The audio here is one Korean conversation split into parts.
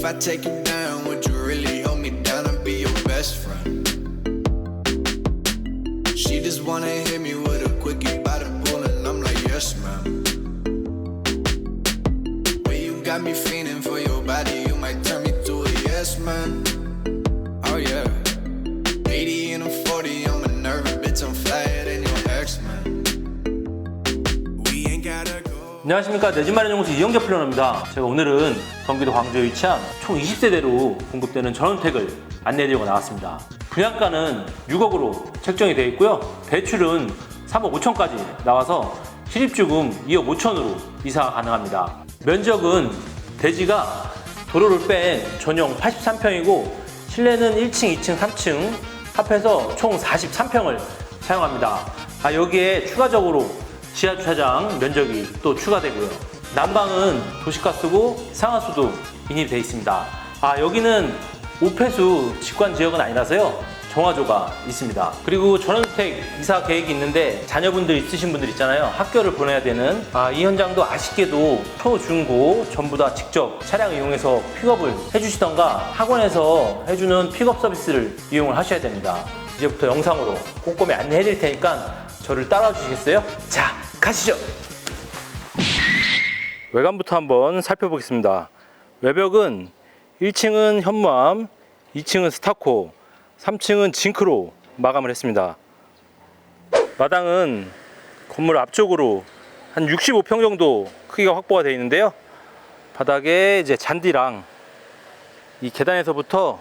If I take you down, would you really hold me down and be your best friend? She just wanna hit me with a quickie by the pool, and I'm like, yes, ma'am. Way you got me feeling for your body, you might turn me to a yes, man. 안녕하십니까 내 집 마련 연구소 이영재 플래너입니다. 제가 오늘은 경기도 광주에 위치한 총 20세대로 공급되는 전원택을 안내해드리고 나왔습니다. 분양가는 6억으로 책정이 되어 있고요. 대출은 3억 5천까지 나와서 실입주금 2억 5천으로 이사가 가능합니다. 면적은 대지가 도로를 뺀 전용 83평이고 실내는 1층, 2층, 3층 합해서 총 43평을 사용합니다. 아, 여기에 추가적으로 지하 주차장 면적이 또 추가되고요. 난방은 도시가스고 상하수도 인입되어 있습니다. 아 여기는 오폐수 직관 지역은 아니라서요. 정화조가 있습니다. 그리고 전원주택 이사 계획이 있는데 자녀분들 있으신 분들 있잖아요. 학교를 보내야 되는 아, 이 현장도 아쉽게도 초, 중, 고 전부 다 직접 차량 이용해서 픽업을 해주시던가 학원에서 해주는 픽업 서비스를 이용을 하셔야 됩니다. 이제부터 영상으로 꼼꼼히 안내해 드릴 테니까 저를 따라와 주시겠어요? 자, 가시죠. 외관부터 한번 살펴보겠습니다. 외벽은 1층은 현무암, 2층은 스타코, 3층은 징크로 마감을 했습니다. 마당은 건물 앞쪽으로 한 65평 정도 크기가 확보가 되어 있는데요. 바닥에 이제 잔디랑 이 계단에서부터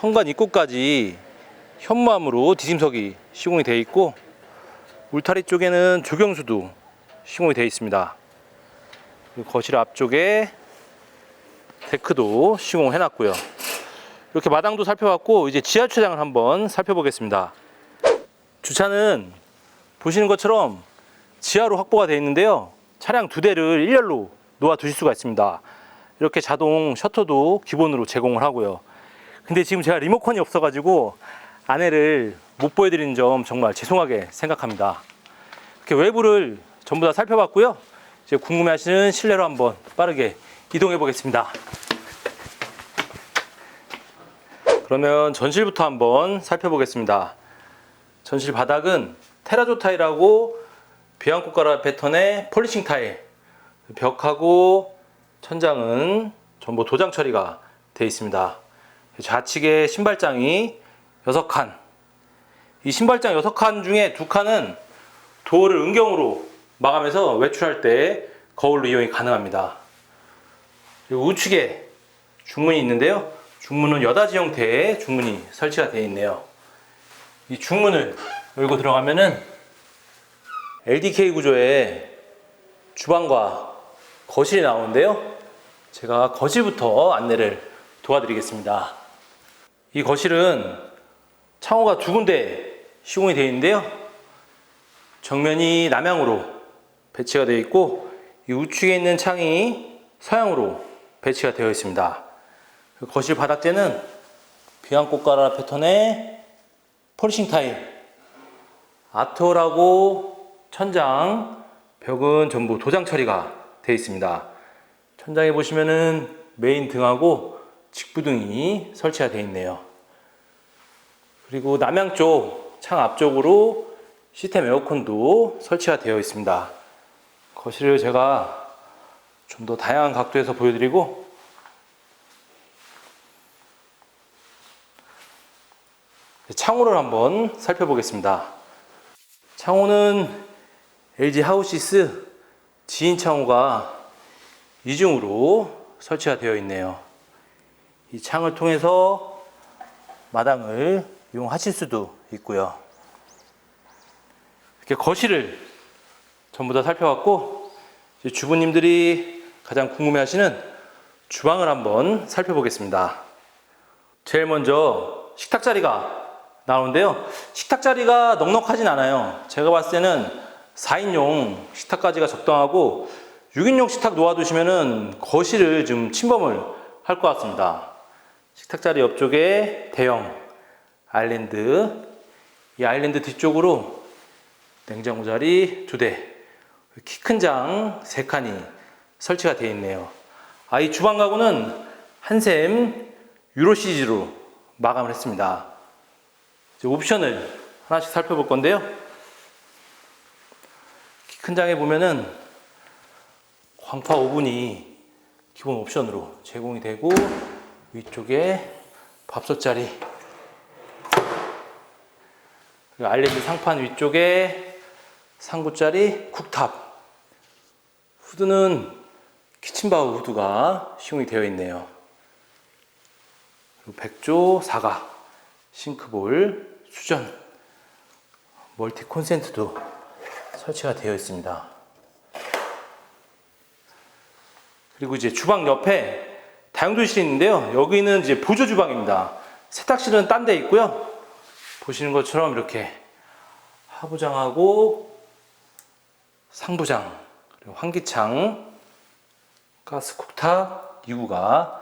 현관 입구까지 현무암으로 디딤석이 시공이 되어 있고 울타리 쪽에는 조경수도 시공이 되어 있습니다. 거실 앞쪽에 데크도 시공을 해놨고요. 이렇게 마당도 살펴봤고 이제 지하 주차장을 한번 살펴보겠습니다. 주차는 보시는 것처럼 지하로 확보가 되어 있는데요. 차량 두 대를 일렬로 놓아 두실 수가 있습니다. 이렇게 자동 셔터도 기본으로 제공을 하고요. 근데 지금 제가 리모컨이 없어가지고 안에를 못 보여드리는 점 정말 죄송하게 생각합니다. 이렇게 외부를 전부 다 살펴봤고요. 이제 궁금해하시는 실내로 한번 빠르게 이동해 보겠습니다. 그러면 전실부터 한번 살펴보겠습니다. 전실 바닥은 테라조 타일하고 비앙코카라 패턴의 폴리싱 타일, 벽하고 천장은 전부 도장 처리가 되어 있습니다. 좌측에 신발장이 6칸. 이 신발장 6칸 중에 2칸은 도어를 은경으로 마감해서 외출할 때 거울로 이용이 가능합니다. 그리고 우측에 중문이 있는데요. 중문은 여닫이 형태의 중문이 설치가 되어 있네요. 이 중문을 열고 들어가면은 LDK 구조의 주방과 거실이 나오는데요. 제가 거실부터 안내를 도와드리겠습니다. 이 거실은 창호가 두 군데 시공이 되어 있는데요. 정면이 남향으로 배치가 되어 있고 이 우측에 있는 창이 서향으로 배치가 되어 있습니다. 그 거실 바닥재는 비앙코카라 패턴의 폴싱 타일, 아트홀하고 천장, 벽은 전부 도장 처리가 되어 있습니다. 천장에 보시면은 메인 등하고 직부등이 설치가 되어 있네요. 그리고 남향 쪽 창 앞쪽으로 시스템 에어컨도 설치가 되어 있습니다. 거실을 제가 좀 더 다양한 각도에서 보여드리고 창호를 한번 살펴보겠습니다. 창호는 LG 하우시스 지인 창호가 이중으로 설치가 되어 있네요. 이 창을 통해서 마당을 이용하실 수도 있고요. 이렇게 거실을 전부 다 살펴봤고 주부님들이 가장 궁금해하시는 주방을 한번 살펴보겠습니다. 제일 먼저 식탁 자리가 나오는데요. 식탁 자리가 넉넉하진 않아요. 제가 봤을 때는 4인용 식탁까지가 적당하고 6인용 식탁 놓아두시면은 거실을 좀 침범을 할 것 같습니다. 식탁 자리 옆쪽에 대형 아일랜드, 이 아일랜드 뒤쪽으로 냉장고 자리 두 대, 키 큰 장 세 칸이 설치가 되어 있네요. 아, 이 주방 가구는 한샘 유로 시리즈로 마감을 했습니다. 이제 옵션을 하나씩 살펴볼 건데요. 키 큰 장에 보면은 광파 오븐이 기본 옵션으로 제공이 되고 위쪽에 밥솥 자리 그리고 알레드 상판 위쪽에 상부자리 쿡탑 후드는 키친바우 후드가 시공이 되어 있네요. 그리고 백조 사각 싱크볼 수전 멀티 콘센트도 설치가 되어 있습니다. 그리고 이제 주방 옆에 다용도실이 있는데요. 여기는 이제 보조 주방입니다. 세탁실은 딴 데 있고요. 보시는 것처럼 이렇게 하부장하고 상부장 환기창 가스 쿡탑 2구가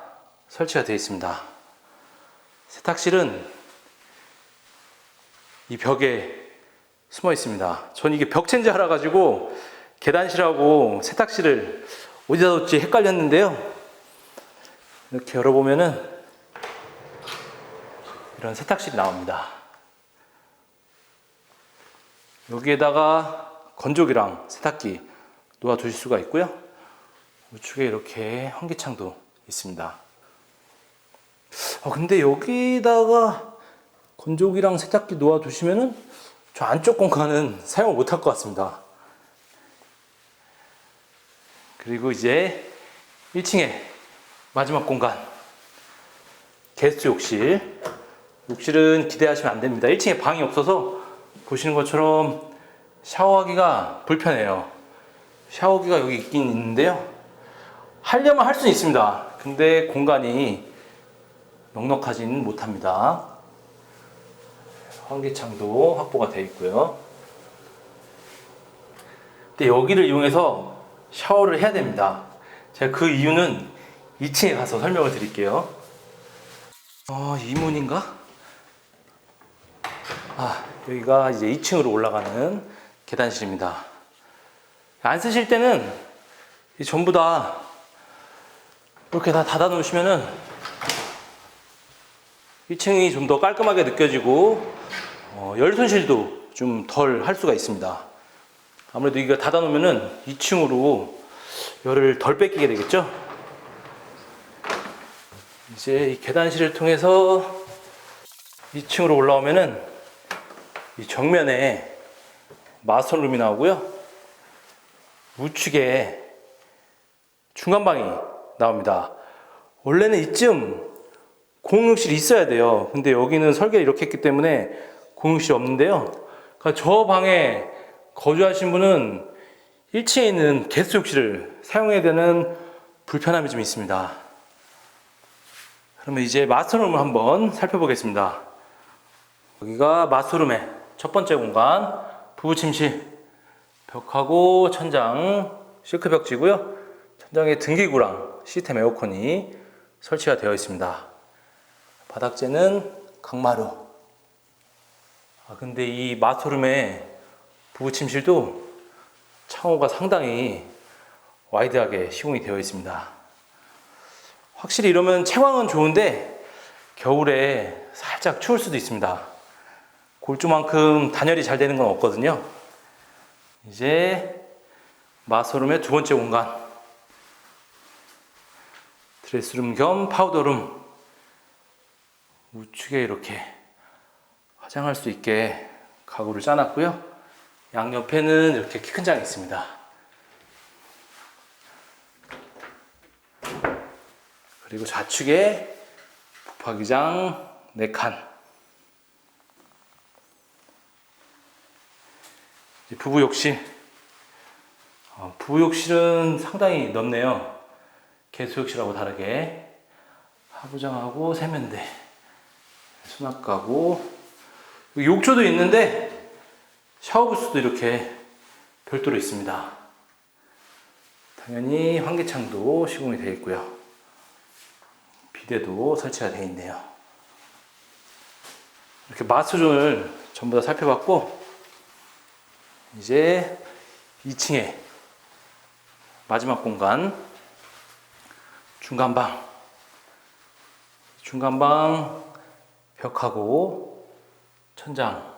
설치가 되어 있습니다. 세탁실은 이 벽에 숨어 있습니다. 전 이게 벽 체인지 하라 가지고 계단실하고 세탁실을 어디다 뒀지 헷갈렸는데요. 이렇게 열어보면은 이런 세탁실이 나옵니다. 여기에다가 건조기랑 세탁기 놓아 두실 수가 있고요. 우측에 이렇게 환기창도 있습니다. 아, 근데 여기다가 건조기랑 세탁기 놓아 두시면은 저 안쪽 공간은 사용을 못 할 것 같습니다. 그리고 이제 1층에 마지막 공간 게스트 욕실 욕실은 기대하시면 안 됩니다. 1층에 방이 없어서 보시는 것처럼 샤워하기가 불편해요. 샤워기가 여기 있긴 있는데요. 하려면 할 수는 있습니다. 근데 공간이 넉넉하지는 못합니다. 환기창도 확보가 되어 있고요. 근데 여기를 이용해서 샤워를 해야 됩니다. 제가 그 이유는 2층에 가서 설명을 드릴게요. 어, 이 문인가? 아, 여기가 이제 2층으로 올라가는 계단실입니다. 안 쓰실 때는 이 전부 다 이렇게 다 닫아 놓으시면은 2층이 좀 더 깔끔하게 느껴지고 어, 열 손실도 좀 덜 할 수가 있습니다. 아무래도 이거 닫아 놓으면은 2층으로 열을 덜 뺏기게 되겠죠? 이제 이 계단실을 통해서 2층으로 올라오면은 이 정면에 마스터 룸이 나오고요. 우측에 중간방이 나옵니다. 원래는 이쯤 공용실이 있어야 돼요. 근데 여기는 설계를 이렇게 했기 때문에 공용실이 없는데요. 그러니까 저 방에 거주하신 분은 1층에 있는 게스트 욕실을 사용해야 되는 불편함이 좀 있습니다. 그러면 이제 마스터룸을 한번 살펴보겠습니다. 여기가 마스터룸의 첫 번째 공간, 부부 침실. 벽하고 천장 실크 벽지고요. 천장에 등기구랑 시스템 에어컨이 설치가 되어 있습니다. 바닥재는 강마루. 아 근데 이 마스터룸의 부부 침실도 창호가 상당히 와이드하게 시공이 되어 있습니다. 확실히 이러면 채광은 좋은데 겨울에 살짝 추울 수도 있습니다. 골조만큼 단열이 잘 되는 건 없거든요. 이제 마스터룸의 두 번째 공간. 드레스룸 겸 파우더룸. 우측에 이렇게 화장할 수 있게 가구를 짜놨고요. 양옆에는 이렇게 키 큰 장이 있습니다. 그리고 좌측에 붙박이장 4칸. 이제 부부 욕실. 어, 부부 욕실은 상당히 넓네요. 개수 욕실하고 다르게. 하부장하고 세면대, 수납가구, 여기 욕조도 있는데 샤워부스도 이렇게 별도로 있습니다. 당연히 환기창도 시공이 되어 있고요. 비데도 설치가 되어 있네요. 이렇게 마스존을 전부 다 살펴봤고 이제 2층에 마지막 공간 중간방. 중간방 벽하고 천장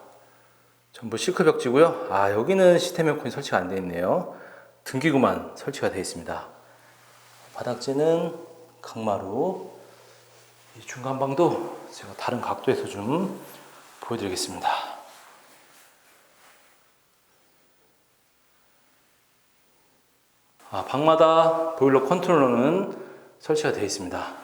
전부 실크 벽지고요. 아 여기는 시스템 에어컨이 설치가 안 되어 있네요. 등기구만 설치가 되어 있습니다. 바닥재는 강마루. 이 중간방도 제가 다른 각도에서 좀 보여드리겠습니다. 아, 방마다 보일러 컨트롤러는 설치가 되어 있습니다.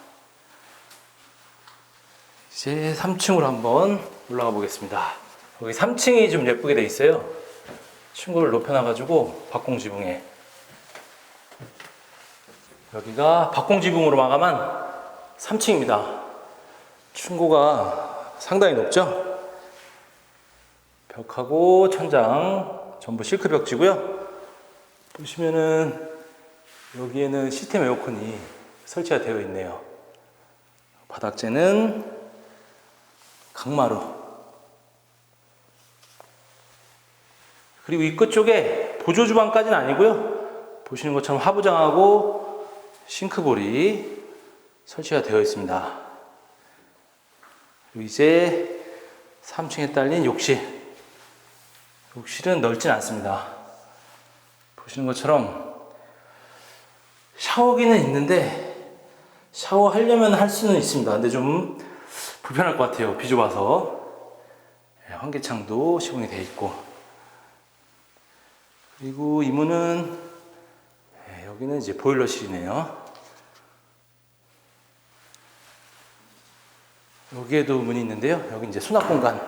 이제 3층으로 한번 올라가 보겠습니다. 여기 3층이 좀 예쁘게 되어 있어요. 층고를 높여놔가지고 박공 지붕에 여기가 박공 지붕으로 마감한 3층입니다. 층고가 상당히 높죠? 벽하고 천장 전부 실크 벽지고요. 보시면은 여기에는 시스템 에어컨이 설치가 되어 있네요. 바닥재는 강마루. 그리고 입구 쪽에 보조 주방까지는 아니고요. 보시는 것처럼 하부장하고 싱크볼이 설치가 되어 있습니다. 그리고 이제 3층에 딸린 욕실. 욕실은 넓진 않습니다. 보시는 것처럼 샤워기는 있는데 샤워하려면 할 수는 있습니다. 근데 좀 불편할 것 같아요. 비 좁아서. 예, 환기창도 시공이 되어 있고. 그리고 이 문은 예, 여기는 이제 보일러실이네요. 여기에도 문이 있는데요. 여기 이제 수납 공간.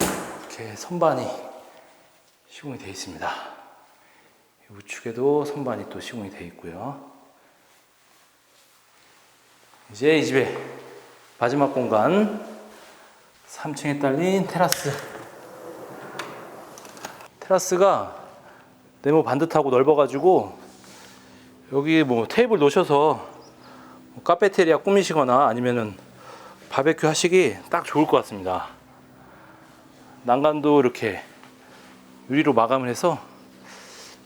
이렇게 선반이 시공이 되어 있습니다. 우측에도 선반이 또 시공이 되어 있고요. 이제 이 집의 마지막 공간 3층에 딸린 테라스. 테라스가 네모 반듯하고 넓어가지고 여기 뭐 테이블 놓으셔서 뭐 카페테리아 꾸미시거나 아니면은 바베큐 하시기 딱 좋을 것 같습니다. 난간도 이렇게 유리로 마감을 해서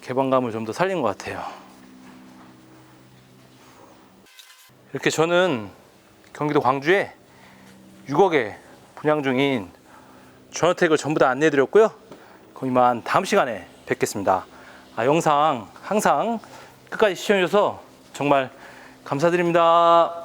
개방감을 좀 더 살린 것 같아요. 이렇게 저는 경기도 광주에 6억에 분양 중인 전원택을 전부 다 안내해 드렸고요. 거기만 다음 시간에 뵙겠습니다. 아, 영상 항상 끝까지 시청해 주셔서 정말 감사드립니다.